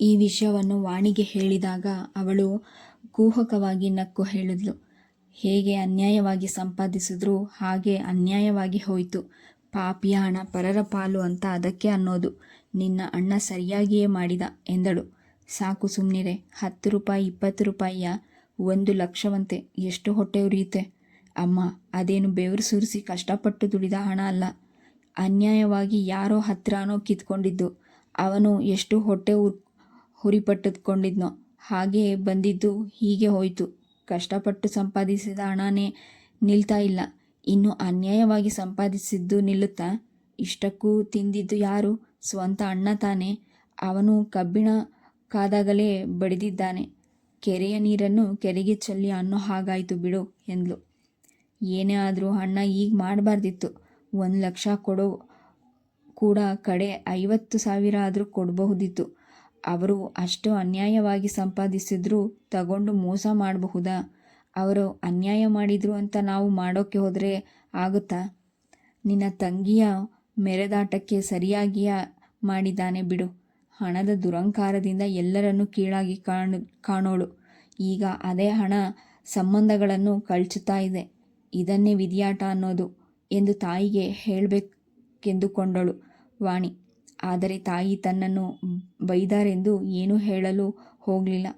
ಈ ವಿಷಯವನ್ನು ವಾಣಿಗೆ ಹೇಳಿದಾಗ ಅವಳು ಕೂಹಕವಾಗಿ ನಕ್ಕು ಹೇಳಿದ್ಲು. ಹೇಗೆ ಅನ್ಯಾಯವಾಗಿ ಸಂಪಾದಿಸಿದ್ರು ಹಾಗೆ ಅನ್ಯಾಯವಾಗಿ ಹೋಯಿತು. ಪಾಪಿಯ ಹಣ ಪರರ ಪಾಲು ಅಂತ ಅದಕ್ಕೆ ಅನ್ನೋದು. ನಿನ್ನ ಅಣ್ಣ ಸರಿಯಾಗಿಯೇ ಮಾಡಿದ ಎಂದಳು. ಸಾಕು ಸುಮ್ಮನಿರೆ ಹತ್ತು ರೂಪಾಯಿ, ಇಪ್ಪತ್ತು ರೂಪಾಯಿಯ ಒಂದು ಲಕ್ಷವಂತೆ. ಎಷ್ಟು ಹೊಟ್ಟೆ ಉರಿಯುತ್ತೆ. ಅಮ್ಮ, ಅದೇನು ಬೆವರು ಸುರಿಸಿ ಕಷ್ಟಪಟ್ಟು ದುಡಿದ ಹಣ ಅಲ್ಲ. ಅನ್ಯಾಯವಾಗಿ ಯಾರೋ ಹತ್ರನೋ ಕಿತ್ಕೊಂಡಿದ್ದು. ಅವನು ಎಷ್ಟು ಹೊಟ್ಟೆ ಉರ್ ಹುರಿಪಟ್ಟುಕೊಂಡಿದ್ನೋ. ಹಾಗೆ ಬಂದಿದ್ದು ಹೀಗೆ ಹೋಯಿತು. ಕಷ್ಟಪಟ್ಟು ಸಂಪಾದಿಸಿದ ಹಣನೇ ನಿಲ್ತಾ ಇಲ್ಲ. ಇನ್ನು ಅನ್ಯಾಯವಾಗಿ ಸಂಪಾದಿಸಿದ್ದು ನಿಲ್ಲುತ್ತಾ? ಇಷ್ಟಕ್ಕೂ ತಿಂದಿದ್ದು ಯಾರು? ಸ್ವಂತ ಅಣ್ಣ ತಾನೆ. ಅವನು ಕಬ್ಬಿಣ ಕಾದಾಗಲೇ ಬಡಿದಿದ್ದಾನೆ. ಕೆರೆಯ ನೀರನ್ನು ಕೆರೆಗೆ ಚೆಲ್ಲಿ ಅನ್ನೋ ಹಾಗಾಯಿತು ಬಿಡು ಎಂದ್ಲು. ಏನೇ ಆದರೂ ಅಣ್ಣ ಈಗ ಮಾಡಬಾರ್ದಿತ್ತು. ಒಂದು ಲಕ್ಷ ಕೊಡೋ ಕೂಡ ಕಡೆ ಐವತ್ತು ಸಾವಿರ ಆದರೂ ಕೊಡಬಹುದಿತ್ತು. ಅವರು ಅಷ್ಟು ಅನ್ಯಾಯವಾಗಿ ಸಂಪಾದಿಸಿದ್ರು ತಗೊಂಡು ಮೋಸ ಮಾಡಬಹುದಾ? ಅವರು ಅನ್ಯಾಯ ಮಾಡಿದರು ಅಂತ ನಾವು ಮಾಡೋಕ್ಕೆ ಹೋದರೆ ಆಗುತ್ತಾ? ನಿನ್ನ ತಂಗಿಯ ಮೆರೆದಾಟಕ್ಕೆ ಸರಿಯಾಗಿಯೇ ಮಾಡಿದ್ದಾನೆ ಬಿಡು. ಹಣದ ದುರಂಕಾರದಿಂದ ಎಲ್ಲರನ್ನೂ ಕೀಳಾಗಿ ಕಾಣು, ಕಾಣೋಳು. ಈಗ ಅದೇ ಹಣ ಸಂಬಂಧಗಳನ್ನು ಕಳಚುತ್ತಾ ಇದೆ. ಇದನ್ನೇ ವಿಧಿಯಾಟ ಅನ್ನೋದು ಎಂದು ತಾಯಿಗೆ ಹೇಳಬೇಕೆಂದುಕೊಂಡಳು ವಾಣಿ. ಆದರೆ ತಾಯಿ ತನ್ನನ್ನು ಬೈದಾರೆಂದು ಏನೂ ಹೇಳಲು ಹೋಗಲಿಲ್ಲ.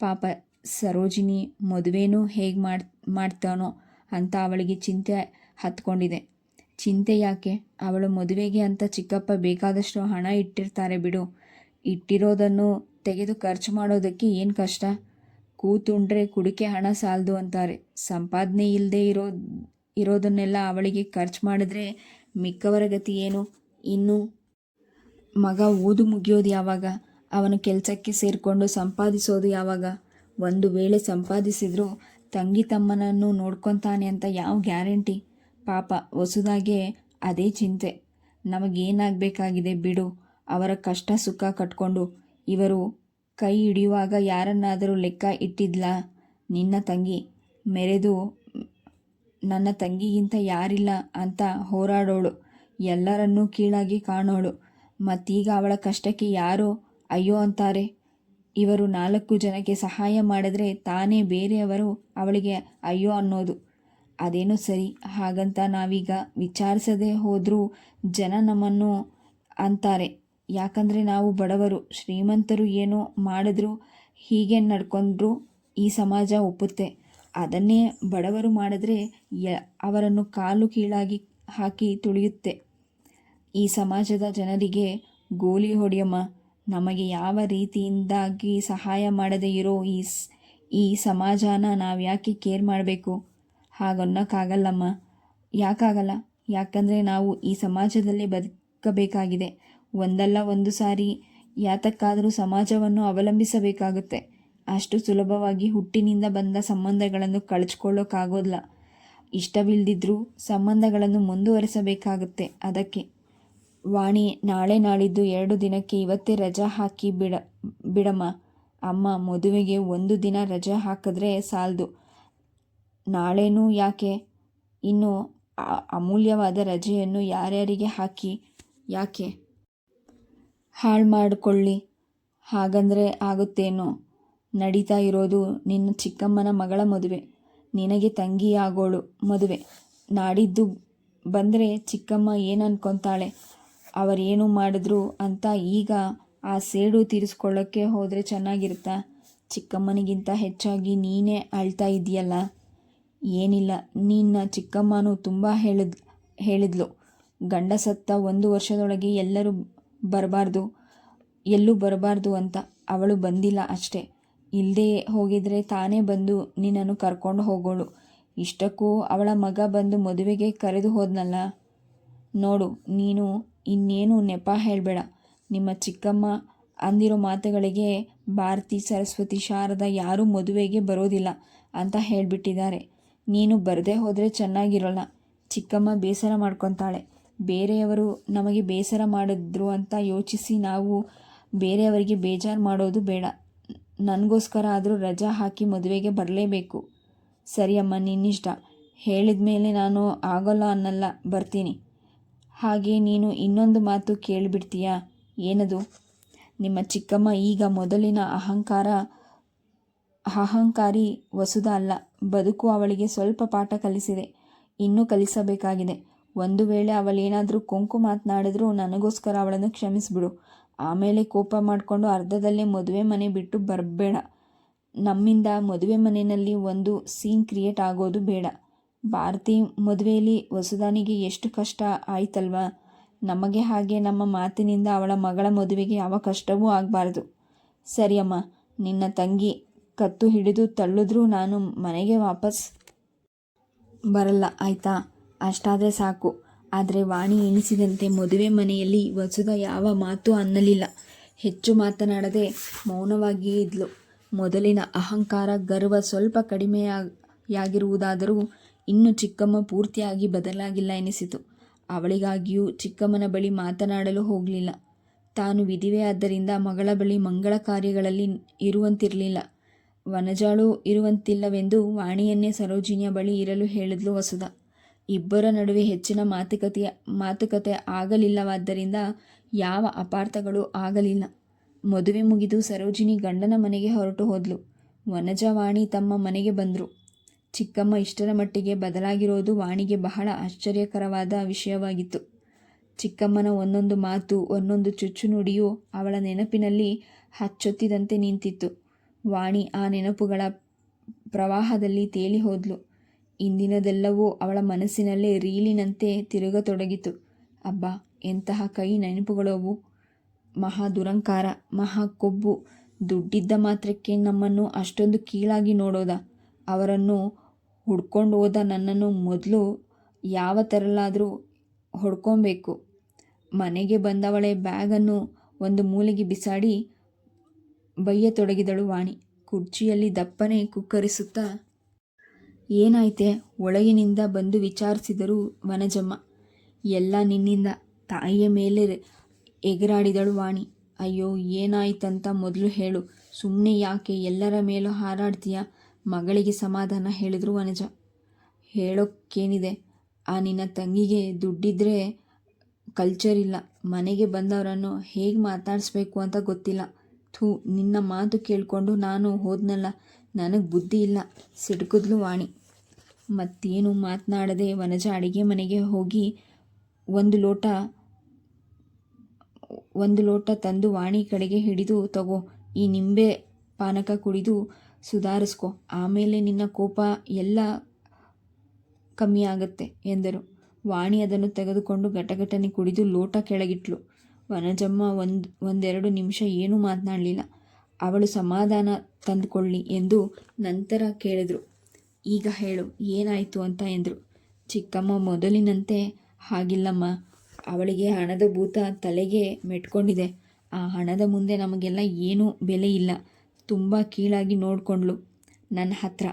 ಪಾಪ ಸರೋಜಿನಿ ಮದುವೆನೂ ಹೇಗೆ ಮಾಡ್, ಮಾಡ್ತಾನೋ ಅಂತ ಅವಳಿಗೆ ಚಿಂತೆ ಹತ್ಕೊಂಡಿದೆ. ಚಿಂತೆ ಯಾಕೆ? ಅವಳು ಮದುವೆಗೆ ಅಂತ ಚಿಕ್ಕಪ್ಪ ಬೇಕಾದಷ್ಟು ಹಣ ಇಟ್ಟಿರ್ತಾರೆ ಬಿಡು. ಇಟ್ಟಿರೋದನ್ನು ತೆಗೆದು ಖರ್ಚು ಮಾಡೋದಕ್ಕೆ ಏನು ಕಷ್ಟ? ಕೂತುಂಡ್ರೆ ಕುಡಿಕೆ ಹಣ ಸಾಲದು ಅಂತಾರೆ. ಸಂಪಾದನೆ ಇಲ್ಲದೆ ಇರೋ, ಇರೋದನ್ನೆಲ್ಲ ಅವಳಿಗೆ ಖರ್ಚು ಮಾಡಿದ್ರೆ ಮಿಕ್ಕವರ ಗತಿ ಏನು? ಇನ್ನು ಮಗ ಓದು ಮುಗಿಯೋದು ಯಾವಾಗ? ಅವನು ಕೆಲಸಕ್ಕೆ ಸೇರಿಕೊಂಡು ಸಂಪಾದಿಸೋದು ಯಾವಾಗ? ಒಂದು ವೇಳೆ ಸಂಪಾದಿಸಿದ್ರು ತಂಗಿ ತಮ್ಮನನ್ನು ನೋಡ್ಕೊತಾನೆ ಅಂತ ಯಾವ ಗ್ಯಾರಂಟಿ? ಪಾಪ, ಹೊಸದಾಗೆ ಅದೇ ಚಿಂತೆ. ನಮಗೇನಾಗಬೇಕಾಗಿದೆ ಬಿಡು. ಅವರ ಕಷ್ಟ ಸುಖ ಕಟ್ಕೊಂಡು. ಇವರು ಕೈ ಹಿಡಿಯುವಾಗ ಯಾರನ್ನಾದರೂ ಲೆಕ್ಕ ಇಟ್ಟಿದ್ಲಾ? ನಿನ್ನ ತಂಗಿ. ಮೆರೆದು ನನ್ನ ತಂಗಿಗಿಂತ ಯಾರಿಲ್ಲ ಅಂತ ಹೋರಾಡೋಳು. ಎಲ್ಲರನ್ನೂ ಕೀಳಾಗಿ ಕಾಣೋಳು. ಮತ್ತೀಗ ಅವಳ ಕಷ್ಟಕ್ಕೆ ಯಾರೋ ಅಯ್ಯೋ ಅಂತಾರೆ. ಇವರು ನಾಲ್ಕು ಜನಕ್ಕೆ ಸಹಾಯ ಮಾಡಿದ್ರೆ ತಾನೇ ಬೇರೆಯವರು ಅವಳಿಗೆ ಅಯ್ಯೋ ಅನ್ನೋದು. ಅದೇನೋ ಸರಿ, ಹಾಗಂತ ನಾವೀಗ ವಿಚಾರಿಸದೆ ಹೋದರೂ ಜನ ನಮ್ಮನ್ನು ಅಂತಾರೆ. ಯಾಕಂದರೆ ನಾವು ಬಡವರು, ಶ್ರೀಮಂತರು ಏನೋ ಮಾಡಿದ್ರು ಹೀಗೆ ನಡ್ಕೊಂಡ್ರು ಈ ಸಮಾಜ ಒಪ್ಪುತ್ತೆ. ಅದನ್ನೇ ಬಡವರು ಮಾಡಿದ್ರೆ ಅವರನ್ನು ಕಾಲು ಕೀಳಾಗಿ ಹಾಕಿ ತುಳಿಯುತ್ತೆ. ಈ ಸಮಾಜದ ಜನರಿಗೆ ಗೋಲಿ ಹೊಡೆಯಮ್ಮ, ನಮಗೆ ಯಾವ ರೀತಿಯಿಂದಾಗಿ ಸಹಾಯ ಮಾಡದೇ ಇರೋ ಈ ಈ ಸಮಾಜನ ನಾವು ಯಾಕೆ ಕೇರ್ ಮಾಡಬೇಕು? ಹಾಗನ್ನೋಕ್ಕಾಗಲ್ಲಮ್ಮ. ಯಾಕಾಗಲ್ಲ? ಯಾಕಂದರೆ ನಾವು ಈ ಸಮಾಜದಲ್ಲೇ ಬದುಕಬೇಕಾಗಿದೆ. ಒಂದಲ್ಲ ಒಂದು ಸಾರಿ ಯಾತಕ್ಕಾದರೂ ಸಮಾಜವನ್ನು ಅವಲಂಬಿಸಬೇಕಾಗುತ್ತೆ. ಅಷ್ಟು ಸುಲಭವಾಗಿ ಹುಟ್ಟಿನಿಂದ ಬಂದ ಸಂಬಂಧಗಳನ್ನು ಕಳಚ್ಕೊಳ್ಳೋಕ್ಕಾಗೋದಿಲ್ಲ ಇಷ್ಟವಿಲ್ಲದಿದ್ರೂ ಸಂಬಂಧಗಳನ್ನು ಮುಂದುವರೆಸಬೇಕಾಗುತ್ತೆ ಅದಕ್ಕೆ. ವಾಣಿ, ನಾಳೆ ನಾಳಿದ್ದು ಎರಡು ದಿನಕ್ಕೆ ಇವತ್ತೇ ರಜಾ ಹಾಕಿ ಬಿಡ, ಬಿಡಮ್ಮ. ಅಮ್ಮ, ಮದುವೆಗೆ ಒಂದು ದಿನ ರಜಾ ಹಾಕಿದ್ರೆ ಸಾಲದು. ನಾಳೆನೂ ಯಾಕೆ? ಇನ್ನು ಅಮೂಲ್ಯವಾದ ರಜೆಯನ್ನು ಯಾರ್ಯಾರಿಗೆ ಹಾಕಿ? ಯಾಕೆ? ಹಾಳು ಮಾಡಿಕೊಳ್ಳಿ. ಹಾಗಂದರೆ ಆಗುತ್ತೇನೋ? ನಡೀತಾ ಇರೋದು ನಿನ್ನ ಚಿಕ್ಕಮ್ಮನ ಮಗಳ ಮದುವೆ. ನಿನಗೆ ತಂಗಿಯಾಗೋಳು ಮದುವೆ. ನಾಡಿದ್ದು ಬಂದರೆ ಚಿಕ್ಕಮ್ಮ ಏನು ಅನ್ಕೊತಾಳೆ? ಅವರೇನು ಮಾಡಿದ್ರು ಅಂತ ಈಗ ಆ ಸೇಡು ತೀರಿಸ್ಕೊಳ್ಳೋಕ್ಕೆ ಹೋದರೆ ಚೆನ್ನಾಗಿರುತ್ತಾ? ಚಿಕ್ಕಮ್ಮನಿಗಿಂತ ಹೆಚ್ಚಾಗಿ ನೀನೇ ಅಳ್ತಾ ಇದೆಯಲ್ಲ ಏನಿಲ್ಲ, ನಿನ್ನ ಚಿಕ್ಕಮ್ಮನೂ ತುಂಬ ಹೇಳಿದ್, ಹೇಳಿದ್ಲು. ಗಂಡ ಸತ್ತ ಒಂದು ವರ್ಷದೊಳಗೆ ಎಲ್ಲರೂ ಬರಬಾರ್ದು, ಎಲ್ಲೂ ಬರಬಾರ್ದು ಅಂತ. ಅವಳು ಬಂದಿಲ್ಲ ಅಷ್ಟೇ. ಇಲ್ಲದೆ ಹೋಗಿದ್ರೆ ತಾನೇ ಬಂದು ನಿನ್ನನ್ನು ಕರ್ಕೊಂಡು ಹೋಗೋಳು. ಇಷ್ಟಕ್ಕೂ ಅವಳ ಮಗ ಬಂದು ಮದುವೆಗೆ ಕರೆದು ಹೋದ್ನಲ್ಲ? ನೋಡು, ನೀನು ಇನ್ನೇನು ನೆಪ ಹೇಳಬೇಡ. ನಿಮ್ಮ ಚಿಕ್ಕಮ್ಮ ಅಂದಿರೋ ಮಾತುಗಳಿಗೆ ಭಾರತಿ, ಸರಸ್ವತಿ, ಶಾರದ ಯಾರೂ ಮದುವೆಗೆ ಬರೋದಿಲ್ಲ ಅಂತ ಹೇಳಿಬಿಟ್ಟಿದ್ದಾರೆ. ನೀನು ಬರದೇ ಹೋದರೆ ಚೆನ್ನಾಗಿರೋಲ್ಲ. ಚಿಕ್ಕಮ್ಮ ಬೇಸರ ಮಾಡ್ಕೊತಾಳೆ. ಬೇರೆಯವರು ನಮಗೆ ಬೇಸರ ಮಾಡಿದ್ರು ಅಂತ ಯೋಚಿಸಿ ನಾವು ಬೇರೆಯವರಿಗೆ ಬೇಜಾರು ಮಾಡೋದು ಬೇಡ. ನನಗೋಸ್ಕರ ಆದರೂ ರಜಾ ಹಾಕಿ ಮದುವೆಗೆ ಬರಲೇಬೇಕು. ಸರಿ ಅಮ್ಮ ನಿನ್ನಿಷ್ಟ. ಹೇಳಿದ ಮೇಲೆ ನಾನು ಆಗೋಲ್ಲ ಅನ್ನಲ್ಲ. ಬರ್ತೀನಿ. ಹಾಗೆ ನೀನು ಇನ್ನೊಂದು ಮಾತು ಕೇಳಿಬಿಡ್ತೀಯಾ? ಏನದು? ನಿಮ್ಮ ಚಿಕ್ಕಮ್ಮ ಈಗ ಮೊದಲಿನ ಅಹಂಕಾರ, ಅಹಂಕಾರಿ ವಸುದ ಅಲ್ಲ. ಬದುಕು ಅವಳಿಗೆ ಸ್ವಲ್ಪ ಪಾಠ ಕಲಿಸಿದೆ. ಇನ್ನೂ ಕಲಿಸಬೇಕಾಗಿದೆ. ಒಂದು ವೇಳೆ ಅವಳೇನಾದರೂ ಕೊಂಕು ಮಾತನಾಡಿದ್ರೂ ನನಗೋಸ್ಕರ ಅವಳನ್ನು ಕ್ಷಮಿಸ್ಬಿಡು. ಆಮೇಲೆ ಕೋಪ ಮಾಡಿಕೊಂಡು ಅರ್ಧದಲ್ಲೇ ಮದುವೆ ಮನೆ ಬಿಟ್ಟು ಬರಬೇಡ. ನಮ್ಮಿಂದ ಮದುವೆ ಮನೆಯಲ್ಲಿ ಒಂದು ಸೀನ್ ಕ್ರಿಯೇಟ್ ಆಗೋದು ಬೇಡ. ಭಾರತಿ ಮದುವೆಯಲ್ಲಿ ವಸುಧಾನಿಗೆ ಎಷ್ಟು ಕಷ್ಟ ಆಯ್ತಲ್ವಾ? ನಮಗೆ ಹಾಗೆ ನಮ್ಮ ಮಾತಿನಿಂದ ಅವಳ ಮಗಳ ಮದುವೆಗೆ ಯಾವ ಕಷ್ಟವೂ ಆಗಬಾರ್ದು. ಸರಿಯಮ್ಮ ನಿನ್ನ ತಂಗಿ ಕತ್ತು ಹಿಡಿದು ತಳ್ಳಿದ್ರೂ ನಾನು ಮನೆಗೆ ವಾಪಸ್ ಬರಲ್ಲ, ಆಯ್ತಾ? ಅಷ್ಟಾದರೆ ಸಾಕು. ಆದರೆ ವಾಣಿ ಎಣಿಸಿದಂತೆ ಮದುವೆ ಮನೆಯಲ್ಲಿ ವಸುದ ಯಾವ ಮಾತು ಅನ್ನಲಿಲ್ಲ. ಹೆಚ್ಚು ಮಾತನಾಡದೆ ಮೌನವಾಗಿಯೇ ಇದ್ಲು. ಮೊದಲಿನ ಅಹಂಕಾರ ಗರ್ವ ಸ್ವಲ್ಪ ಕಡಿಮೆಯಾಗಿರುವುದಾದರೂ ಇನ್ನು ಚಿಕ್ಕಮ್ಮ ಪೂರ್ತಿಯಾಗಿ ಬದಲಾಗಿಲ್ಲ ಎನಿಸಿತು. ಅವಳಿಗಾಗಿಯೂ ಚಿಕ್ಕಮ್ಮನ ಬಳಿ ಮಾತನಾಡಲು ಹೋಗಲಿಲ್ಲ. ತಾನು ವಿಧಿವೆಯಾದ್ದರಿಂದ ಮಗಳ ಬಳಿ ಮಂಗಳ ಕಾರ್ಯಗಳಲ್ಲಿ ಇರುವಂತಿರಲಿಲ್ಲ. ವನಜಾಳು ಇರುವಂತಿಲ್ಲವೆಂದು ವಾಣಿಯನ್ನೇ ಸರೋಜಿನಿಯ ಬಳಿ ಇರಲು ಹೇಳಿದ್ಲು ವಸುಧ. ಇಬ್ಬರ ನಡುವೆ ಹೆಚ್ಚಿನ ಮಾತುಕತೆಯ ಮಾತುಕತೆ ಆಗಲಿಲ್ಲವಾದ್ದರಿಂದ ಯಾವ ಅಪಾರ್ಥಗಳು ಆಗಲಿಲ್ಲ. ಮದುವೆ ಮುಗಿದು ಸರೋಜಿನಿ ಗಂಡನ ಮನೆಗೆ ಹೊರಟು ಹೋದ್ಲು. ವನಜವಾಣಿ ತಮ್ಮ ಮನೆಗೆ ಬಂದರು. ಚಿಕ್ಕಮ್ಮ ಇಷ್ಟರ ಮಟ್ಟಿಗೆ ಬದಲಾಗಿರೋದು ವಾಣಿಗೆ ಬಹಳ ಆಶ್ಚರ್ಯಕರವಾದ ವಿಷಯವಾಗಿತ್ತು. ಚಿಕ್ಕಮ್ಮನ ಒಂದೊಂದು ಮಾತು, ಒಂದೊಂದು ಚುಚ್ಚು ನುಡಿಯೂ ಅವಳ ನೆನಪಿನಲ್ಲಿ ಹಚ್ಚೊತ್ತಿದಂತೆ ನಿಂತಿತ್ತು. ವಾಣಿ ಆ ನೆನಪುಗಳ ಪ್ರವಾಹದಲ್ಲಿ ತೇಲಿ ಹೋದ್ಲು. ಇಂದಿನದೆಲ್ಲವೂ ಅವಳ ಮನಸ್ಸಿನಲ್ಲೇ ರೀಲಿನಂತೆ ತಿರುಗತೊಡಗಿತು. ಅಬ್ಬ, ಎಂತಹ ಕೈ ನೆನಪುಗಳವು ಮಹಾ ದುರಂಕಾರ, ಮಹಾ ಕೊಬ್ಬು, ದುಡ್ಡಿದ್ದ ಮಾತ್ರಕ್ಕೆ ನಮ್ಮನ್ನು ಅಷ್ಟೊಂದು ಕೀಳಾಗಿ ನೋಡೋದ? ಅವರನ್ನು ಹುಡ್ಕೊಂಡು ಹೋದ ನನ್ನನ್ನು ಮೊದಲು ಯಾವ ಥರಲ್ಲಾದರೂ ಹೊಡ್ಕೊಬೇಕು. ಮನೆಗೆ ಬಂದವಳೆ ಬ್ಯಾಗನ್ನು ಒಂದು ಮೂಲೆಗೆ ಬಿಸಾಡಿ ಬಯ್ಯತೊಡಗಿದಳು ವಾಣಿ. ಕುರ್ಚಿಯಲ್ಲಿ ದಪ್ಪನೆ ಕುಕ್ಕರಿಸುತ್ತಾ, ಏನಾಯ್ತೆ? ಒಳಗಿನಿಂದ ಬಂದು ವಿಚಾರಿಸಿದರು ವನಜಮ್ಮ. ಎಲ್ಲ ನಿನ್ನಿಂದ ತಾಯಿಯ ಮೇಲೆ ಎಗರಾಡಿದಳು ವಾಣಿ. ಅಯ್ಯೋ, ಏನಾಯ್ತಂತ ಮೊದಲು ಹೇಳು. ಸುಮ್ಮನೆ ಯಾಕೆ ಎಲ್ಲರ ಮೇಲೂ ಹಾರಾಡ್ತೀಯ? ಮಗಳಿಗೆ ಸಮಾಧಾನ ಹೇಳಿದ್ರು ವನಜ. ಹೇಳೋಕ್ಕೇನಿದೆ? ಆ ನಿನ್ನ ತಂಗಿಗೆ ದುಡ್ಡಿದ್ರೆ ಕಲ್ಚರ್ ಇಲ್ಲ ಮನೆಗೆ ಬಂದವರನ್ನು ಹೇಗೆ ಮಾತಾಡಿಸ್ಬೇಕು ಅಂತ ಗೊತ್ತಿಲ್ಲ. ಥೂ, ನಿನ್ನ ಮಾತು ಕೇಳಿಕೊಂಡು ನಾನು ಹೋದ್ನಲ್ಲ. ನನಗೆ ಬುದ್ಧಿ ಇಲ್ಲ. ಸಿಡ್ಕಿದ್ಲು ವಾಣಿ. ಮತ್ತೇನು ಮಾತನಾಡದೆ ವನಜ ಅಡುಗೆ ಮನೆಗೆ ಹೋಗಿ ಒಂದು ಲೋಟ ಒಂದು ಲೋಟ ತಂದು ವಾಣಿ ಕಡೆಗೆ ಹಿಡಿದು, ತಗೋ, ಈ ನಿಂಬೆ ಪಾನಕ ಕುಡಿದು ಸುಧಾರಿಸ್ಕೊ. ಆಮೇಲೆ ನಿನ್ನ ಕೋಪ ಎಲ್ಲ ಕಮ್ಮಿ ಆಗುತ್ತೆ ಎಂದರು. ವಾಣಿ ಅದನ್ನು ತೆಗೆದುಕೊಂಡು ಘಟಘಟನೆ ಕುಡಿದು ಲೋಟ ಕೆಳಗಿಟ್ಲು. ವನಜಮ್ಮ ಒಂದು, ಒಂದೆರಡು ನಿಮಿಷ ಏನೂ ಮಾತನಾಡಲಿಲ್ಲ. ಅವಳು ಸಮಾಧಾನ ತಂದುಕೊಳ್ಳಿ ಎಂದು ನಂತರ ಕೇಳಿದರು. ಈಗ ಹೇಳು, ಏನಾಯಿತು ಅಂತ ಎಂದರು. ಚಿಕ್ಕಮ್ಮ ಮೊದಲಿನಂತೆ ಹಾಗಿಲ್ಲಮ್ಮ. ಅವಳಿಗೆ ಹಣದ ಭೂತ ತಲೆಗೆ ಮೆಟ್ಕೊಂಡಿದೆ. ಆ ಹಣದ ಮುಂದೆ ನಮಗೆಲ್ಲ ಏನೂ ಬೆಲೆ ಇಲ್ಲ. ತುಂಬ ಕೀಳಾಗಿ ನೋಡಿಕೊಂಡ್ಳು. ನನ್ನ ಹತ್ರ.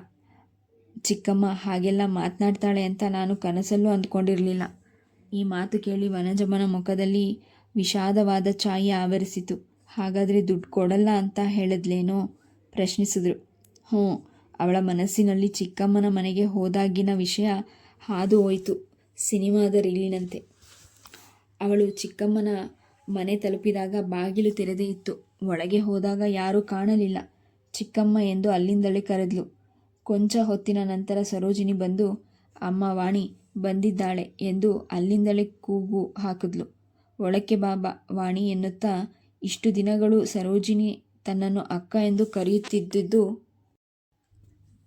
ಚಿಕ್ಕಮ್ಮ ಹಾಗೆಲ್ಲ ಮಾತನಾಡ್ತಾಳೆ ಅಂತ ನಾನು ಕನಸಲ್ಲೂ ಅಂದ್ಕೊಂಡಿರಲಿಲ್ಲ. ಈ ಮಾತು ಕೇಳಿ ವನಜಮ್ಮನ ಮುಖದಲ್ಲಿ ವಿಷಾದವಾದ ಛಾಯೆ ಆವರಿಸಿತು. ಹಾಗಾದರೆ ದುಡ್ಡು ಕೊಡಲ್ಲ ಅಂತ ಹೇಳಿದ್ಲೇನೋ? ಪ್ರಶ್ನಿಸಿದ್ರು ಹ್ಞೂ, ಅವಳ ಮನಸ್ಸಿನಲ್ಲಿ ಚಿಕ್ಕಮ್ಮನ ಮನೆಗೆ ಹೋದಾಗಿನ ವಿಷಯ ಹಾದು ಹೋಯಿತು. ಸಿನಿಮಾದ ರೀಲಿನಂತೆ ಅವಳು ಚಿಕ್ಕಮ್ಮನ ಮನೆ ತಲುಪಿದಾಗ ಬಾಗಿಲು ತೆರೆದೇ ಇತ್ತು. ಒಳಗೆ ಹೋದಾಗ ಯಾರೂ ಕಾಣಲಿಲ್ಲ. ಚಿಕ್ಕಮ್ಮ ಎಂದು ಅಲ್ಲಿಂದಲೇ ಕರೆದ್ಲು. ಕೊಂಚ ಹೊತ್ತಿನ ನಂತರ ಸರೋಜಿನಿ ಬಂದು, ಅಮ್ಮ ವಾಣಿ, ಬಂದಿದ್ದಾಳೆ ಎಂದು ಅಲ್ಲಿಂದಲೇ ಕೂಗು ಹಾಕಿದ್ಲು. ಒಳಕ್ಕೆ ಬಾಬಾ ವಾಣಿ ಎನ್ನುತ್ತಾ, ಇಷ್ಟು ದಿನಗಳು ಸರೋಜಿನಿ ತನ್ನನ್ನು ಅಕ್ಕ ಎಂದು ಕರೆಯುತ್ತಿದ್ದುದು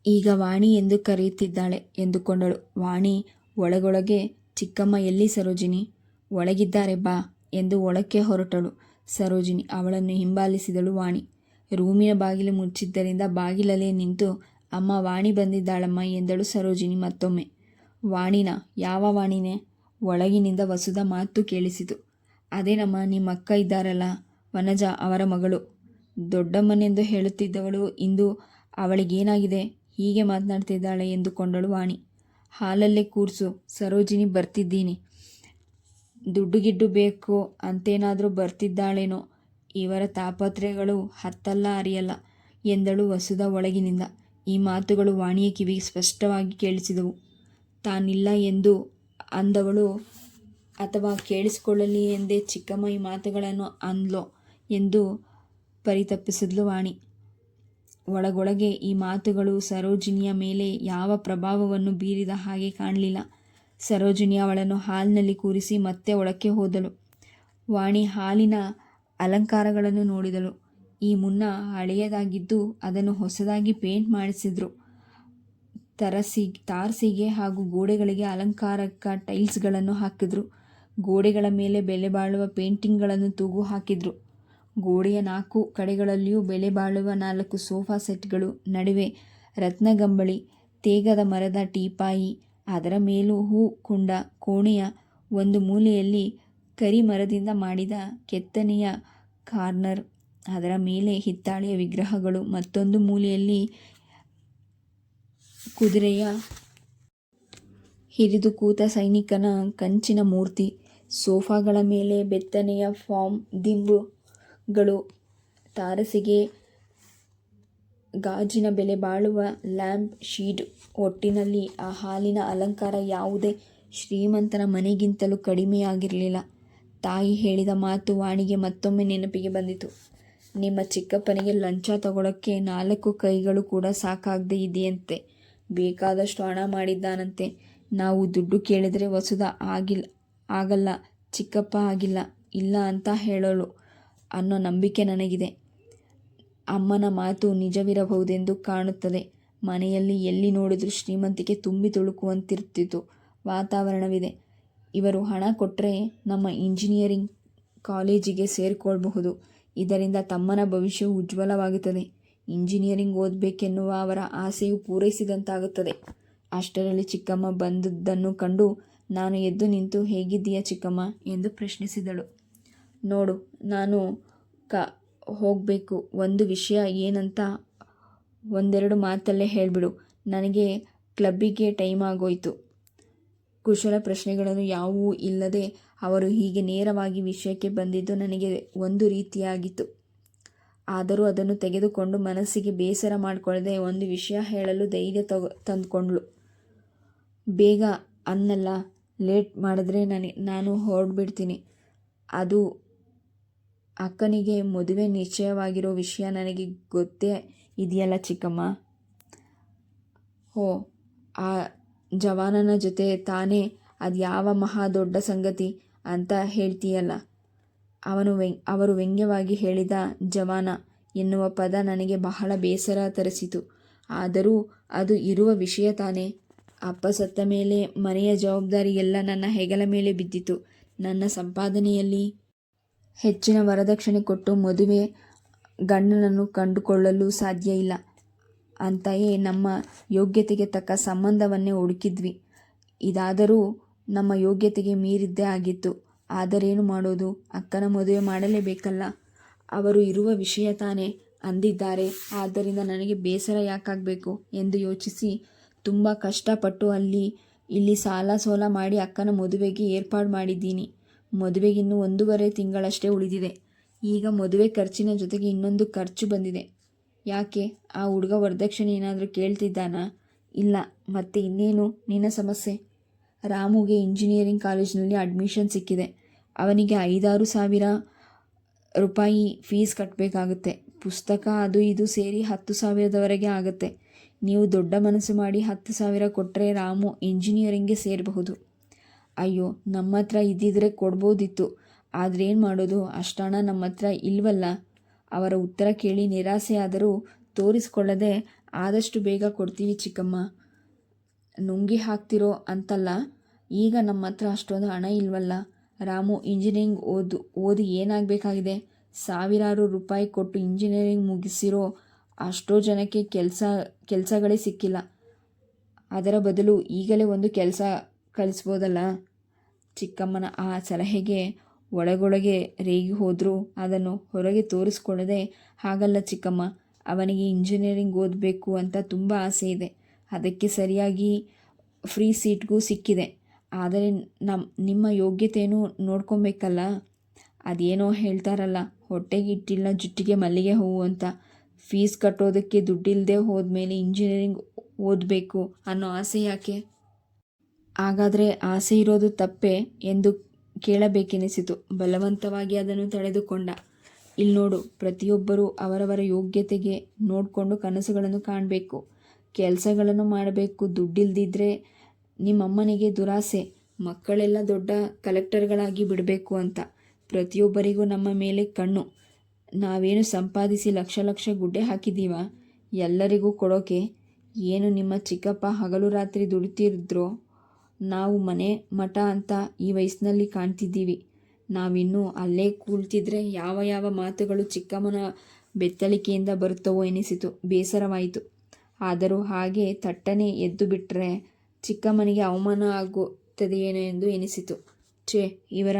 ಈಗ ವಾಣಿ ಎಂದು ಕರೆಯುತ್ತಿದ್ದಾಳೆ ಎಂದುಕೊಂಡಳು. ವಾಣಿ, ಒಳಗೊಳಗೆ ಚಿಕ್ಕಮ್ಮ ಎಲ್ಲಿ ಸರೋಜಿನಿ? ಒಳಗಿದ್ದಾರೆ ಬಾ ಎಂದು ಒಳಕ್ಕೆ ಹೊರಟಳು. ಸರೋಜಿನಿ ಅವಳನ್ನು ಹಿಂಬಾಲಿಸಿದಳು ವಾಣಿ. ರೂಮಿನ ಬಾಗಿಲು ಮುಚ್ಚಿದ್ದರಿಂದ ಬಾಗಿಲಲ್ಲೇ ನಿಂತು, ಅಮ್ಮ, ವಾಣಿ ಬಂದಿದ್ದಾಳಮ್ಮ ಎಂದಳು ಸರೋಜಿನಿ ಮತ್ತೊಮ್ಮೆ. ವಾಣಿನ, ಯಾವ ವಾಣಿನೇ? ಒಳಗಿನಿಂದ ವಸುದ ಮಾತು ಕೇಳಿಸಿತು. ಅದೇನಮ್ಮ, ನಿಮ್ಮ ಅಕ್ಕ ಇದ್ದಾರಲ್ಲ, ವನಜ ಅವರ ಮಗಳು. ದೊಡ್ಡಮ್ಮನೆಂದು ಹೇಳುತ್ತಿದ್ದವಳು ಇಂದು ಅವಳಿಗೇನಾಗಿದೆ? ಹೀಗೆ ಮಾತನಾಡ್ತಿದ್ದಾಳೆ ಎಂದುಕೊಂಡಳು ವಾಣಿ. ಹಾಲಲ್ಲೇ ಕೂರ್ಸು, ಸರೋಜಿನಿ ಬರ್ತಿದ್ದೀನಿ. ದುಡ್ಡು ಗಿಡ್ಡು ಬೇಕು ಅಂತೇನಾದರೂ ಬರ್ತಿದ್ದಾಳೇನೋ, ಇವರ ತಾಪತ್ರೆಗಳು ಹತ್ತಲ್ಲ ಅರಿಯಲ್ಲ, ಎಂದಳು ವಸುದ ಒಳಗಿನಿಂದ. ಈ ಮಾತುಗಳು ವಾಣಿಯ ಕಿವಿಗೆ ಸ್ಪಷ್ಟವಾಗಿ ಕೇಳಿಸಿದವು. ತಾನಿಲ್ಲ ಎಂದು ಅಂದವಳು, ಅಥವಾ ಕೇಳಿಸಿಕೊಳ್ಳಲಿ ಎಂದೇ ಚಿಕ್ಕಮ್ಮ ಈ ಮಾತುಗಳನ್ನು ಅಂದ್ಲೋ? ಎಂದು ಪರಿತಪ್ಪಿಸಿದ್ಲು ವಾಣಿ. ಒಳಗೊಳಗೆ ಈ ಮಾತುಗಳು ಸರೋಜಿನಿಯ ಮೇಲೆ ಯಾವ ಪ್ರಭಾವವನ್ನು ಬೀರಿದ ಹಾಗೆ ಕಾಣಲಿಲ್ಲ. ಸರೋಜಿನಿ ಅವಳನ್ನು ಹಾಲ್ನಲ್ಲಿ ಕೂರಿಸಿ ಮತ್ತೆ ಒಳಕ್ಕೆ ಹೋದಳು. ವಾಣಿ ಹಾಲಿನ ಅಲಂಕಾರಗಳನ್ನು ನೋಡಿದಳು. ಈ ಮುನ್ನ ಹಳೆಯದಾಗಿದ್ದು ಅದನ್ನು ಹೊಸದಾಗಿ ಪೇಂಟ್ ಮಾಡಿಸಿದ್ರು. ತರಸಿ, ತಾರಸಿಗೆ ಹಾಗೂ ಗೋಡೆಗಳಿಗೆ ಅಲಂಕಾರಕ ಟೈಲ್ಸ್ಗಳನ್ನು ಹಾಕಿದ್ರು. ಗೋಡೆಗಳ ಮೇಲೆ ಬೆಲೆ ಬಾಳುವ ಪೇಂಟಿಂಗ್ಗಳನ್ನು ತೂಗು ಹಾಕಿದ್ರು. ಗೋಡೆಯ ನಾಲ್ಕು ಕಡೆಗಳಲ್ಲಿಯೂ ಬೆಲೆ ಬಾಳುವ ನಾಲ್ಕು ಸೋಫಾ ಸೆಟ್ಗಳು, ನಡುವೆ ರತ್ನಗಂಬಳಿ, ತೇಗದ ಮರದ ಟೀಪಾಯಿ ಅದರ ಮೇಲೂ ಹೂ, ಕುಂಡ, ಕೋಣೆಯ ಒಂದು ಮೂಲೆಯಲ್ಲಿ ಕರಿ ಮರದಿಂದ ಮಾಡಿದ ಕೆತ್ತನೆಯ ಕಾರ್ನರ್, ಅದರ ಮೇಲೆ ಹಿತ್ತಾಳೆಯ ವಿಗ್ರಹಗಳು, ಮತ್ತೊಂದು ಮೂಲೆಯಲ್ಲಿ ಕುದುರೆಯ ಹಿರಿದು ಕೂತ ಸೈನಿಕನ ಕಂಚಿನ ಮೂರ್ತಿ, ಸೋಫಾಗಳ ಮೇಲೆ ಬೆತ್ತನೆಯ ಫಾರ್ಮ್, ದಿಂಬುಗಳು, ತಾರಸಿಗೆ ಗಾಜಿನ ಬೆಲೆ ಬಾಳುವ ಲ್ಯಾಂಪ್ ಶೀಡ್ ಒಟ್ಟಿನಲ್ಲಿ ಆ ಹಾಲಿನ ಅಲಂಕಾರ ಯಾವುದೇ ಶ್ರೀಮಂತನ ಮನೆಗಿಂತಲೂ ಕಡಿಮೆಯಾಗಿರಲಿಲ್ಲ. ತಾಯಿ ಹೇಳಿದ ಮಾತು ವಾಣಿಗೆ ಮತ್ತೊಮ್ಮೆ ನೆನಪಿಗೆ ಬಂದಿತು. ನಿಮ್ಮ ಚಿಕ್ಕಪ್ಪನಿಗೆ ಲಂಚ ತಗೊಳ್ಳೋಕ್ಕೆ ನಾಲ್ಕು ಕೈಗಳು ಕೂಡ ಸಾಕಾಗದೆ ಇದೆಯಂತೆ. ಬೇಕಾದಷ್ಟು ಹಣ ಮಾಡಿದ್ದಾನಂತೆ. ನಾವು ದುಡ್ಡು ಕೇಳಿದರೆ ವಸುದ ಆಗಿಲ್ಲ ಆಗಲ್ಲ, ಚಿಕ್ಕಪ್ಪ ಆಗಿಲ್ಲ, ಇಲ್ಲ ಅಂತ ಹೇಳೋಳು ಅನ್ನೋ ನಂಬಿಕೆ ನನಗಿದೆ. ಅಮ್ಮನ ಮಾತು ನಿಜವಿರಬಹುದೆಂದು ಕಾಣುತ್ತದೆ. ಮನೆಯಲ್ಲಿ ಎಲ್ಲಿ ನೋಡಿದರೂ ಶ್ರೀಮಂತಿಕೆ ತುಂಬಿ ತುಳುಕುವಂತಿರ್ತಿತ್ತು. ವಾತಾವರಣವಿದೆ. ಇವರು ಹಣ ಕೊಟ್ಟರೆ ನಮ್ಮ ಇಂಜಿನಿಯರಿಂಗ್ ಕಾಲೇಜಿಗೆ ಸೇರಿಕೊಳ್ಬಹುದು. ಇದರಿಂದ ತಮ್ಮನ ಭವಿಷ್ಯವು ಉಜ್ವಲವಾಗುತ್ತದೆ. ಇಂಜಿನಿಯರಿಂಗ್ ಓದಬೇಕೆನ್ನುವ ಅವರ ಆಸೆಯು ಪೂರೈಸಿದಂತಾಗುತ್ತದೆ. ಅಷ್ಟರಲ್ಲಿ ಚಿಕ್ಕಮ್ಮ ಬಂದದ್ದನ್ನು ಕಂಡು ನಾನು ಎದ್ದು ನಿಂತು, ಹೇಗಿದ್ದೀಯ ಚಿಕ್ಕಮ್ಮ? ಎಂದು ಪ್ರಶ್ನಿಸಿದಳು. ನೋಡು, ನಾನು ಕ ಹೋಗಬೇಕು. ಒಂದು ವಿಷಯ ಏನಂತ ಒಂದೆರಡು ಮಾತಲ್ಲೇ ಹೇಳಿಬಿಡು. ನನಗೆ ಕ್ಲಬ್ಬಿಗೆ ಟೈಮ್ ಆಗೋಯಿತು. ಕುಶಲ ಪ್ರಶ್ನೆಗಳನ್ನು ಯಾವುವೂ ಇಲ್ಲದೆ ಅವರು ಹೀಗೆ ನೇರವಾಗಿ ವಿಷಯಕ್ಕೆ ಬಂದಿದ್ದು ನನಗೆ ಒಂದು ರೀತಿಯಾಗಿತ್ತು. ಆದರೂ ಅದನ್ನು ತೆಗೆದುಕೊಂಡು ಮನಸ್ಸಿಗೆ ಬೇಸರ ಮಾಡಿಕೊಳ್ಳದೆ ಒಂದು ವಿಷಯ ಹೇಳಲು ಧೈರ್ಯ ತಗೊ, ತಂದುಕೊಂಡ್ಳು. ಬೇಗ ಅನ್ನಲ್ಲ, ಲೇಟ್ ಮಾಡಿದ್ರೆ ನನಗೆ ನಾನು ಹೊರಡ್ಬಿಡ್ತೀನಿ. ಅದು ಅಕ್ಕನಿಗೆ ಮದುವೆ ನಿಶ್ಚಯವಾಗಿರೋ ವಿಷಯ ನನಗೆ ಗೊತ್ತೇ ಇದೆಯಲ್ಲ ಚಿಕ್ಕಮ್ಮ? ಹೋ, ಆ ಜವಾನನ ಜೊತೆ ತಾನೇ ಅದು ಯಾವ ಮಹಾ ದೊಡ್ಡ ಸಂಗತಿ ಅಂತ ಹೇಳ್ತೀಯಲ್ಲ. ಅವನು ವ್ಯಂಗ್ ಅವರು ವ್ಯಂಗ್ಯವಾಗಿ ಹೇಳಿದ ಜವಾನ ಎನ್ನುವ ಪದ ನನಗೆ ಬಹಳ ಬೇಸರ ತರಿಸಿತು. ಆದರೂ ಅದು ಇರುವ ವಿಷಯ ತಾನೇ. ಅಪ್ಪ ಸತ್ತ ಮೇಲೆ ಮನೆಯ ಜವಾಬ್ದಾರಿ ಎಲ್ಲ ನನ್ನ ಹೆಗಲ ಮೇಲೆ ಬಿದ್ದಿತು. ನನ್ನ ಸಂಪಾದನೆಯಲ್ಲಿ ಹೆಚ್ಚಿನ ವರದಕ್ಷಿಣೆ ಕೊಟ್ಟು ಮದುವೆ ಗಂಡನನ್ನು ಕಂಡುಕೊಳ್ಳಲು ಸಾಧ್ಯ ಇಲ್ಲ. ಅಂತೆಯೇ ನಮ್ಮ ಯೋಗ್ಯತೆಗೆ ತಕ್ಕ ಸಂಬಂಧವನ್ನೇ ಹುಡುಕಿದ್ವಿ. ಇದಾದರೂ ನಮ್ಮ ಯೋಗ್ಯತೆಗೆ ಮೀರಿದ್ದೇ ಆಗಿತ್ತು. ಆದರೇನು ಮಾಡೋದು? ಅಕ್ಕನ ಮದುವೆ ಮಾಡಲೇಬೇಕಲ್ಲ. ಅವರು ಇರುವ ವಿಷಯ ತಾನೇ ಅಂದಿದ್ದಾರೆ. ಆದ್ದರಿಂದ ನನಗೆ ಬೇಸರ ಯಾಕಾಗಬೇಕು ಎಂದು ಯೋಚಿಸಿ ತುಂಬ ಕಷ್ಟಪಟ್ಟು ಅಲ್ಲಿ ಇಲ್ಲಿ ಸಾಲ ಸೋಲ ಮಾಡಿ ಅಕ್ಕನ ಮದುವೆಗೆ ಏರ್ಪಾಡು ಮಾಡಿದ್ದೀನಿ. ಮದುವೆಗಿನ್ನೂ ಒಂದೂವರೆ ತಿಂಗಳಷ್ಟೇ ಉಳಿದಿದೆ. ಈಗ ಮದುವೆ ಖರ್ಚಿನ ಜೊತೆಗೆ ಇನ್ನೊಂದು ಖರ್ಚು ಬಂದಿದೆ. ಯಾಕೆ? ಆ ಹುಡುಗ ವರದಕ್ಷಿಣೆ ಏನಾದರೂ ಕೇಳ್ತಿದ್ದಾನಾ? ಇಲ್ಲ, ಮತ್ತೆ ಇನ್ನೇನು? ನಿನ್ನ ಸಮಸ್ಯೆ? ರಾಮುಗೆ ಇಂಜಿನಿಯರಿಂಗ್ ಕಾಲೇಜಿನಲ್ಲಿ ಅಡ್ಮಿಷನ್ ಸಿಕ್ಕಿದೆ. ಅವನಿಗೆ ಐದಾರು ಸಾವಿರ ರೂಪಾಯಿ ಫೀಸ್ ಕಟ್ಟಬೇಕಾಗುತ್ತೆ ಪುಸ್ತಕ, ಅದು ಇದು ಸೇರಿ ಹತ್ತು ಸಾವಿರದವರೆಗೆ ಆಗುತ್ತೆ. ನೀವು ದೊಡ್ಡ ಮನಸ್ಸು ಮಾಡಿ ಹತ್ತು ಸಾವಿರ ಕೊಟ್ಟರೆ ರಾಮು ಇಂಜಿನಿಯರಿಂಗ್ಗೆ ಸೇರಬಹುದು. ಅಯ್ಯೋ ನಮ್ಮ ಹತ್ರ ಇದ್ದಿದ್ರೆ ಕೊಡ್ಬೋದಿತ್ತು. ಆದರೆ ಏನು ಮಾಡೋದು? ಹಣ ನಮ್ಮ ಹತ್ರ ಇಲ್ವಲ್ಲ? ಅವರ ಉತ್ತರ ಕೇಳಿ ನಿರಾಸೆಯಾದರೂ ತೋರಿಸ್ಕೊಳ್ಳದೆ ಆದಷ್ಟು ಬೇಗ ಕೊಡ್ತೀವಿ ಚಿಕ್ಕಮ್ಮ. ನುಂಗಿ ಹಾಕ್ತಿರೋ ಅಂತಲ್ಲ? ಈಗ ನಮ್ಮ ಹತ್ರ ಅಷ್ಟೊಂದು ಹಣ ಇಲ್ವಲ್ಲ? ರಾಮು ಇಂಜಿನಿಯರಿಂಗ್ ಓದು, ಓದಿ ಏನಾಗಬೇಕಾಗಿದೆ? ಸಾವಿರಾರು ರೂಪಾಯಿ ಕೊಟ್ಟು ಇಂಜಿನಿಯರಿಂಗ್ ಮುಗಿಸಿರೋ ಅಷ್ಟೋ ಜನಕ್ಕೆ ಕೆಲಸ, ಕೆಲಸಗಳೇ ಸಿಕ್ಕಿಲ್ಲ. ಅದರ ಬದಲು ಈಗಲೇ ಒಂದು ಕೆಲಸ ಕಳಿಸ್ಬೋದಲ್ಲ? ಚಿಕ್ಕಮ್ಮನ ಆ ಸಲಹೆಗೆ ಒಳಗೊಳಗೆ ರೇಗಿ ಹೋದರೂ. ಅದನ್ನು ಹೊರಗೆ ತೋರಿಸ್ಕೊಳ್ಳದೆ, ಹಾಗಲ್ಲ ಚಿಕ್ಕಮ್ಮ, ಅವನಿಗೆ ಇಂಜಿನಿಯರಿಂಗ್ ಓದಬೇಕು ಅಂತ ತುಂಬ ಆಸೆ ಇದೆ. ಅದಕ್ಕೆ ಸರಿಯಾಗಿ ಫ್ರೀ ಸೀಟ್ಗೂ ಸಿಕ್ಕಿದೆ. ಆದರೆ ನಮ್ಮ ನಿಮ್ಮ ಯೋಗ್ಯತೆಯೂ ನೋಡ್ಕೊಬೇಕಲ್ಲ? ಅದೇನೋ ಹೇಳ್ತಾರಲ್ಲ, ಹೊಟ್ಟೆಗೆ ಇಟ್ಟಿಲ್ಲ ಜುಟ್ಟಿಗೆ ಮಲ್ಲಿಗೆ ಹೂವು ಅಂತ. ಫೀಸ್ ಕಟ್ಟೋದಕ್ಕೆ ದುಡ್ಡಿಲ್ಲದೆ ಹೋದ್ಮೇಲೆ ಇಂಜಿನಿಯರಿಂಗ್ ಓದಬೇಕು ಅನ್ನೋ ಆಸೆ ಯಾಕೆ? ಹಾಗಾದರೆ ಆಸೆ ಇರೋದು ತಪ್ಪೆ ಎಂದು ಕೇಳಬೇಕೆನಿಸಿತು. ಬಲವಂತವಾಗಿ ಅದನ್ನು ತಡೆದುಕೊಂಡ. ಇಲ್ಲಿ ನೋಡು, ಪ್ರತಿಯೊಬ್ಬರೂ ಅವರವರ ಯೋಗ್ಯತೆಗೆ ನೋಡಿಕೊಂಡು ಕನಸುಗಳನ್ನು ಕಾಣಬೇಕು. ಕೆಲಸಗಳನ್ನು ಮಾಡಬೇಕು, ದುಡ್ಡಿಲ್ದಿದ್ರೆ ನಿಮ್ಮಮ್ಮನಿಗೆ ದುರಾಸೆ. ಮಕ್ಕಳೆಲ್ಲ ದೊಡ್ಡ ಕಲೆಕ್ಟರ್ಗಳಾಗಿ ಬಿಡಬೇಕು ಅಂತ. ಪ್ರತಿಯೊಬ್ಬರಿಗೂ ನಮ್ಮ ಮೇಲೆ ಕಣ್ಣು. ನಾವೇನು ಸಂಪಾದಿಸಿ ಲಕ್ಷ ಲಕ್ಷ ಗುಡ್ಡೆ ಹಾಕಿದ್ದೀವ ಎಲ್ಲರಿಗೂ ಕೊಡೋಕೆ ಏನು ನಿಮ್ಮ ಚಿಕ್ಕಪ್ಪ ಹಗಲು ರಾತ್ರಿ ದುಡಿತಿದ್ರೋ? ನಾವು ಮನೆ, ಮಠ ಅಂತ ಈ ವಯಸ್ಸಿನಲ್ಲಿ ಕಾಣ್ತಿದ್ದೀವಿ. ನಾವಿನ್ನೂ ಅಲ್ಲೇ ಕೂಳ್ತಿದ್ರೆ ಯಾವ ಯಾವ ಮಾತುಗಳು ಚಿಕ್ಕಮ್ಮನ ಬೆತ್ತಳಿಕೆಯಿಂದ ಬರುತ್ತವೋ ಎನಿಸಿತು, ಬೇಸರವಾಯಿತು. ಆದರೂ ಹಾಗೆ ತಟ್ಟನೆ ಎದ್ದು ಬಿಟ್ಟರೆ ಚಿಕ್ಕಮ್ಮನಿಗೆ ಅವಮಾನ ಆಗುತ್ತದೆಯೇನೋ ಎಂದು ಎನಿಸಿತು. ಛೇ, ಇವರ,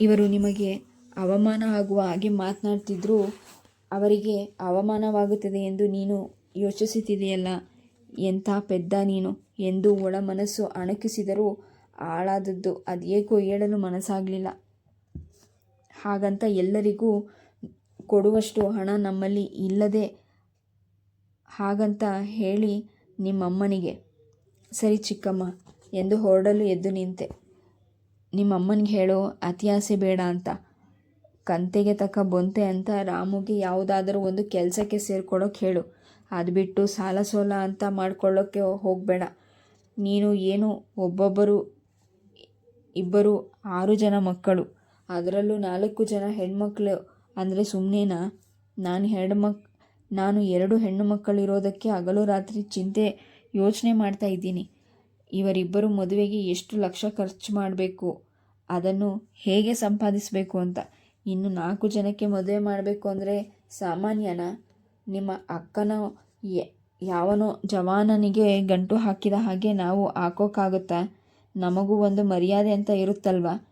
ಇವರು ನಿಮಗೆ ಅವಮಾನ ಆಗುವ ಹಾಗೆ ಮಾತನಾಡ್ತಿದ್ರು ಅವರಿಗೆ ಅವಮಾನವಾಗುತ್ತದೆ ಎಂದು ನೀನು ಯೋಚಿಸುತ್ತಿದೆಯಲ್ಲ ಎಂಥ ಪೆದ್ದ ನೀನು? ಎಂದು ಒಳ ಮನಸ್ಸು ಅಣಕಿಸಿದರೂ ಹಾಳಾದದ್ದು ಅದೇಕೋ ಹೇಳಲು ಮನಸ್ಸಾಗಲಿಲ್ಲ. ಹಾಗಂತ ಎಲ್ಲರಿಗೂ ಕೊಡುವಷ್ಟು ಹಣ ನಮ್ಮಲ್ಲಿ ಇಲ್ಲದೆ ಹಾಗಂತ ಹೇಳಿ ನಿಮ್ಮಮ್ಮನಿಗೆ, ಸರಿ ಚಿಕ್ಕಮ್ಮ ಎಂದು ಹೊರಡಲು ಎದ್ದು ನಿಂತೆ. ನಿಮ್ಮಮ್ಮನಿಗೆ ಹೇಳೋ, ಅತಿಯಾಸೆ ಬೇಡ ಅಂತ. ಕಂತೆಗೆ ತಕ್ಕ ಬೊಂತೆ ಅಂತ ರಾಮುಗೆ ಯಾವುದಾದರೂ ಒಂದು ಕೆಲಸಕ್ಕೆ ಸೇರಿಕೊಡೋಕೆ ಹೇಳು. ಅದು ಬಿಟ್ಟು ಸಾಲ ಸೋಲ ಅಂತ ಮಾಡ್ಕೊಳ್ಳೋಕ್ಕೆ ಹೋಗಬೇಡ. ನೀನು ಏನು ಒಬ್ಬೊಬ್ಬರು, ಇಬ್ಬರು ಆರು ಜನ ಮಕ್ಕಳು, ಅದರಲ್ಲೂ ನಾಲ್ಕು ಜನ ಹೆಣ್ಮಕ್ಳು ಅಂದರೆ ಸುಮ್ಮನೆನಾ ನಾನು ಎರಡು ಮಕ್, ನಾನು ಎರಡು ಹೆಣ್ಣು ಮಕ್ಕಳಿರೋದಕ್ಕೆ ಹಗಲು ರಾತ್ರಿ ಚಿಂತೆ ಯೋಚನೆ ಮಾಡ್ತಾ ಇದ್ದೀನಿ. ಇವರಿಬ್ಬರು ಮದುವೆಗೆ ಎಷ್ಟು ಲಕ್ಷ ಖರ್ಚು ಮಾಡಬೇಕು, ಅದನ್ನು ಹೇಗೆ ಸಂಪಾದಿಸಬೇಕು ಅಂತ. ಇನ್ನು ನಾಲ್ಕು ಜನಕ್ಕೆ ಮದುವೆ ಮಾಡಬೇಕು ಅಂದರೆ ಸಾಮಾನ್ಯನಾ? ನಿಮ್ಮ ಅಕ್ಕನ ಯಾವನೋ ಜವಾನನಿಗೆ ಗಂಟು ಹಾಕಿದ ಹಾಗೆ ನಾವು ಹಾಕೋಕ್ಕಾಗುತ್ತಾ ನಮಗೂ ಒಂದು ಮರ್ಯಾದೆ ಅಂತ ಇರುತ್ತಲ್ವಾ?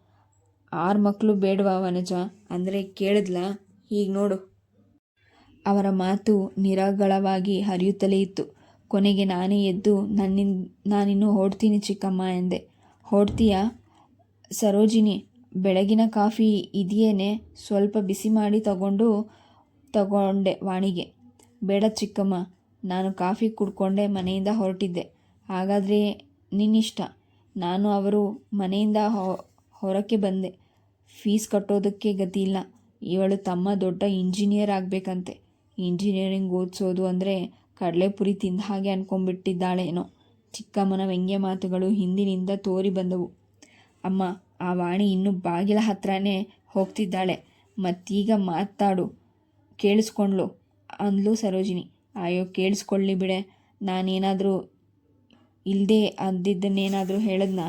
ಆರು ಮಕ್ಕಳು ಬೇಡವಾ ವನಜ? ಅಂದರೆ ಕೇಳಿದ್ಲಾ? ಈಗ ನೋಡು. ಅವರ ಮಾತು ನಿರಗಳವಾಗಿ ಹರಿಯುತ್ತಲೇ ಇತ್ತು. ಕೊನೆಗೆ ನಾನೇ ಎದ್ದು ನನ್ನಿನ್, ನಾನಿನ್ನು ಹೊಡ್ತೀನಿ ಚಿಕ್ಕಮ್ಮ ಎಂದೆ. ಹೊಡ್ತೀಯಾ ಸರೋಜಿನಿ, ಬೆಳಗಿನ ಕಾಫಿ ಇದೆಯೇನೆ? ಸ್ವಲ್ಪ ಬಿಸಿ ಮಾಡಿ ತಗೊಂಡು ತಗೊಂಡೆ ವಾಣಿಗೆ. ಬೇಡ ಚಿಕ್ಕಮ್ಮ, ನಾನು ಕಾಫಿ ಕುಡ್ಕೊಂಡೆ ಮನೆಯಿಂದ ಹೊರಟಿದ್ದೆ. ಹಾಗಾದರೆ ನಿನ್ನಿಷ್ಟ? ನಾನು ಅವರು ಮನೆಯಿಂದ ಹೊರಕ್ಕೆ ಬಂದೆ. ಫೀಸ್ ಕಟ್ಟೋದಕ್ಕೆ ಗತಿ ಇಲ್ಲ. ಇವಳು ತಮ್ಮ ದೊಡ್ಡ ಇಂಜಿನಿಯರ್ ಆಗಬೇಕಂತೆ. ಇಂಜಿನಿಯರಿಂಗ್ ಓದಿಸೋದು ಅಂದರೆ ಕಡಲೆಪುರಿ ತಿಂದ ಹಾಗೆ ಅನ್ಕೊಂಡ್ಬಿಟ್ಟಿದ್ದಾಳೇನೋ. ಚಿಕ್ಕಮ್ಮನ ವ್ಯಂಗ್ಯ ಮಾತುಗಳು ಹಿಂದಿನಿಂದ ತೋರಿ ಬಂದವು. ಅಮ್ಮ, ಆ ವಾಣಿ ಇನ್ನೂ ಬಾಗಿಲ ಹತ್ರನೇ ಹೋಗ್ತಿದ್ದಾಳೆ. ಮತ್ತೀಗ ಮಾತಾಡು. ಕೇಳಿಸ್ಕೊಂಡ್ಲು ಅಂದ್ಲು ಸರೋಜಿನಿ. ಅಯ್ಯೋ, ಕೇಳಿಸ್ಕೊಳ್ಳಿ ಬಿಡೆ. ನಾನೇನಾದರೂ ಇಲ್ಲದೆ ಅಂದಿದ್ದನ್ನೇನಾದರೂ ಹೇಳದ್ನ?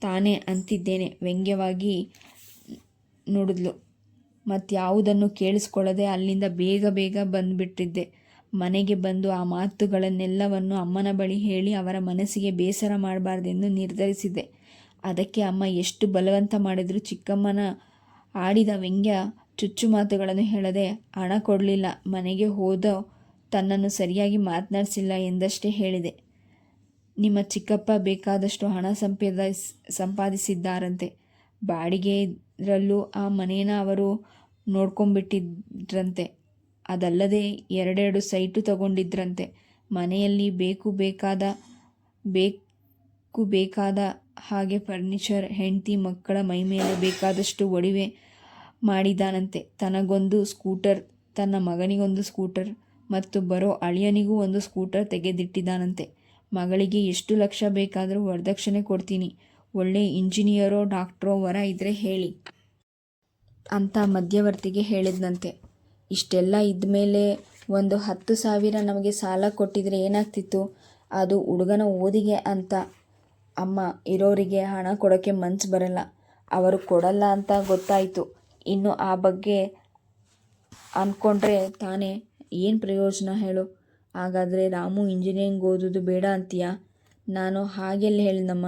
ತಾನೇ ಅಂತಿದ್ದೇನೆ, ವ್ಯಂಗ್ಯವಾಗಿ ನೋಡಿದ್ಲು. ಮತ್ಯಾವುದನ್ನು ಕೇಳಿಸ್ಕೊಳ್ಳದೆ ಅಲ್ಲಿಂದ ಬೇಗ ಬೇಗ ಬಂದುಬಿಟ್ಟಿದ್ದೆ. ಮನೆಗೆ ಬಂದು ಆ ಮಾತುಗಳನ್ನೆಲ್ಲವನ್ನು ಅಮ್ಮನ ಬಳಿ ಹೇಳಿ ಅವರ ಮನಸ್ಸಿಗೆ ಬೇಸರ ಮಾಡಬಾರ್ದೆಂದು ನಿರ್ಧರಿಸಿದ್ದೆ. ಅದಕ್ಕೆ ಅಮ್ಮ ಎಷ್ಟು ಬಲವಂತ ಮಾಡಿದರೂ ಚಿಕ್ಕಮ್ಮನ ಆಡಿದ ವ್ಯಂಗ್ಯ ಚುಚ್ಚು ಮಾತುಗಳನ್ನು ಹೇಳದೆ ಹಣ ಕೊಡಲಿಲ್ಲ. ಮನೆಗೆ ಹೋದ ತನ್ನನ್ನು ಸರಿಯಾಗಿ ಮಾತನಾಡಿಸಿಲ್ಲ ಎಂದಷ್ಟೇ ಹೇಳಿದೆ. ನಿಮ್ಮ ಚಿಕ್ಕಪ್ಪ ಬೇಕಾದಷ್ಟು ಹಣ ಸಂಪಾದ ಸಂಪಾದಿಸಿದ್ದಾರಂತೆ. ಬಾಡಿಗೆರಲ್ಲೂ ಆ ಮನೇನ ಅವರು ನೋಡ್ಕೊಂಬಿಟ್ಟಿದ್ರಂತೆ ಅದಲ್ಲದೆ ಎರಡೆರಡು ಸೈಟು ತಗೊಂಡಿದ್ರಂತೆ. ಮನೆಯಲ್ಲಿ ಬೇಕು ಬೇಕಾದ ಬೇಕು ಬೇಕಾದ ಹಾಗೆ ಫರ್ನಿಚರ್, ಹೆಂಡತಿ, ಮಕ್ಕಳ ಮೈಮೇಲೆ ಬೇಕಾದಷ್ಟು ಒಡವೆ ಮಾಡಿದ್ದಾನಂತೆ ತನಗೊಂದು ಸ್ಕೂಟರ್, ತನ್ನ ಮಗನಿಗೊಂದು ಸ್ಕೂಟರ್ ಮತ್ತು ಬರೋ ಅಳಿಯನಿಗೂ ಒಂದು ಸ್ಕೂಟರ್ ತೆಗೆದಿಟ್ಟಿದ್ದಾನಂತೆ ಮಗಳಿಗೆ ಎಷ್ಟು ಲಕ್ಷ ಬೇಕಾದರೂ ವರದಕ್ಷಿಣೆ ಕೊಡ್ತೀನಿ. ಒಳ್ಳೆ ಇಂಜಿನಿಯರೋ, ಡಾಕ್ಟ್ರೋ ವರ ಇದ್ದರೆ ಹೇಳಿ. ಅಂತ ಮಧ್ಯವರ್ತಿಗೆ ಹೇಳಿದ್ನಂತೆ. ಇಷ್ಟೆಲ್ಲ ಇದ್ಮೇಲೆ ಒಂದು ಹತ್ತು ಸಾವಿರ ನಮಗೆ ಸಾಲ ಕೊಟ್ಟಿದ್ರೆ ಏನಾಗ್ತಿತ್ತು? ಅದು ಹುಡುಗನ ಓದಿಗೆ ಅಂತ. ಅಮ್ಮ ಇರೋರಿಗೆ ಹಣ ಕೊಡೋಕ್ಕೆ ಮನ್ಸು ಬರಲ್ಲ. ಅವರು ಕೊಡಲ್ಲ ಅಂತ ಗೊತ್ತಾಯಿತು. ಇನ್ನು ಆ ಬಗ್ಗೆ ಅಂದ್ಕೊಂಡ್ರೆ ತಾನೇ ಏನು ಪ್ರಯೋಜನ ಹೇಳು? ಹಾಗಾದರೆ ರಾಮು ಇಂಜಿನಿಯರಿಂಗ್ ಓದೋದು ಬೇಡ ಅಂತೀಯಾ? ನಾನು ಹಾಗೆಲ್ಲ ಹೇಳಿದಮ್ಮ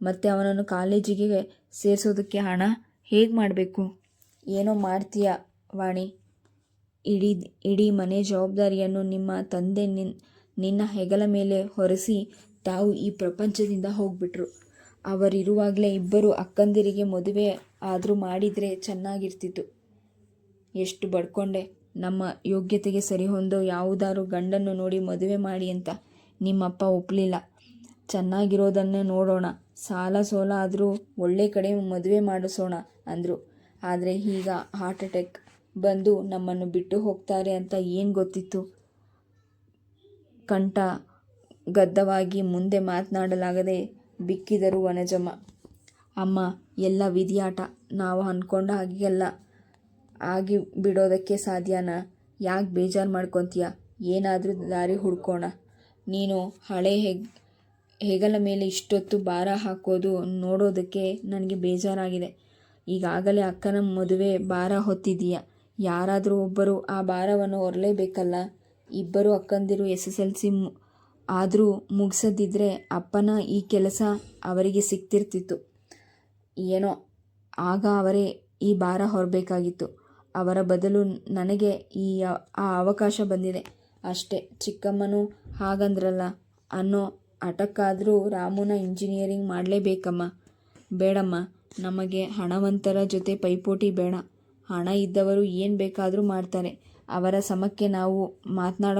ಮತ್ತು ಅವನನ್ನು ಕಾಲೇಜಿಗೆ ಸೇರಿಸೋದಕ್ಕೆ ಹಣ ಹೇಗೆ ಮಾಡಬೇಕು? ಏನೋ ಮಾಡ್ತೀಯ ವಾಣಿ? ಇಡೀ ಇಡೀ ಮನೆ ಜವಾಬ್ದಾರಿಯನ್ನು ನಿಮ್ಮ ತಂದೆ ನಿನ್, ನಿನ್ನ ಹೆಗಲ ಮೇಲೆ ಹೊರಿಸಿ ತಾವು ಈ ಪ್ರಪಂಚದಿಂದ ಹೋಗ್ಬಿಟ್ರು. ಅವರಿರುವಾಗಲೇ ಇಬ್ಬರು ಅಕ್ಕಂದಿರಿಗೆ ಮದುವೆ ಆದರೂ ಮಾಡಿದರೆ ಚೆನ್ನಾಗಿರ್ತಿತ್ತು. ಎಷ್ಟು ಬಡ್ಕೊಂಡೆ. ನಮ್ಮ ಯೋಗ್ಯತೆಗೆ ಸರಿಹೊಂದೋ ಯಾವುದಾದ್ರು ಗಂಡನ್ನು ನೋಡಿ ಮದುವೆ ಮಾಡಿ ಅಂತ ನಿಮ್ಮಪ್ಪ ಒಪ್ಪಲಿಲ್ಲ ಚೆನ್ನಾಗಿರೋದನ್ನೇ ನೋಡೋಣ. ಸಾಲ ಸೋಲ ಆದರೂ ಒಳ್ಳೆ ಕಡೆ ಮದುವೆ ಮಾಡಿಸೋಣ ಅಂದರು. ಆದರೆ ಈಗ ಹಾರ್ಟ್ ಅಟ್ಯಾಕ್ ಬಂದು ನಮ್ಮನ್ನು ಬಿಟ್ಟು ಹೋಗ್ತಾರೆ ಅಂತ ಏನು ಗೊತ್ತಿತ್ತು? ಕಂಠ ಗದ್ದವಾಗಿ ಮುಂದೆ ಮಾತನಾಡಲಾಗದೆ ಬಿಕ್ಕಿದರು ವನಜಮ್ಮ. ಅಮ್ಮ, ಎಲ್ಲ ವಿಧಿಯಾಟ. ನಾವು ಅಂದ್ಕೊಂಡ ಹಾಗೆಲ್ಲ ಆಗಿ ಬಿಡೋದಕ್ಕೆ ಸಾಧ್ಯನಾ? ಯಾಕೆ ಬೇಜಾರು ಮಾಡ್ಕೊತೀಯ? ಏನಾದರೂ ದಾರಿ ಹುಡ್ಕೋಣ. ನೀನು ಹಳೆ ಹೆಗ್, ಹೆಗಲ ಮೇಲೆ ಇಷ್ಟೊತ್ತು ಭಾರ ಹಾಕೋದು ನೋಡೋದಕ್ಕೆ ನನಗೆ ಬೇಜಾರಾಗಿದೆ. ಈಗಾಗಲೇ ಅಕ್ಕನ ಮದುವೆ ಭಾರ ಹೊತ್ತಿದೀಯ? ಯಾರಾದರೂ ಒಬ್ಬರು ಆ ಭಾರವನ್ನು ಹೊರಲೇಬೇಕಲ್ಲ? ಇಬ್ಬರು ಅಕ್ಕಂದಿರು ಎಸ್ ಎಸ್ ಎಲ್ ಸಿ ಆದರೂ ಮುಗಿಸದಿದ್ದರೆ ಅಪ್ಪನ ಈ ಕೆಲಸ ಅವರಿಗೆ ಸಿಗ್ತಿರ್ತಿತ್ತು. ಏನೋ, ಆಗ ಅವರೇ ಈ ಭಾರ ಹೊರಬೇಕಾಗಿತ್ತು. ಅವರ ಬದಲು ನನಗೆ ಈ ಆ ಅವಕಾಶ ಬಂದಿದೆ. ಅಷ್ಟೇ, ಚಿಕ್ಕಮ್ಮನೂ ಹಾಗಂದ್ರಲ್ಲ ಅನ್ನೋ ಹಠಕ್ಕಾದರೂ ರಾಮುನ ಇಂಜಿನಿಯರಿಂಗ್ ಮಾಡಲೇಬೇಕಮ್ಮ. ಬೇಡಮ್ಮ, ನಮಗೆ ಹಣವಂತರ ಜೊತೆ ಪೈಪೋಟಿ ಬೇಡ. ಹಣ ಇದ್ದವರು ಏನು ಬೇಕಾದರೂ ಮಾಡ್ತಾರೆ. ಅವರ ಸಮಕ್ಕೆ ನಾವು ಮಾತನಾಡೋ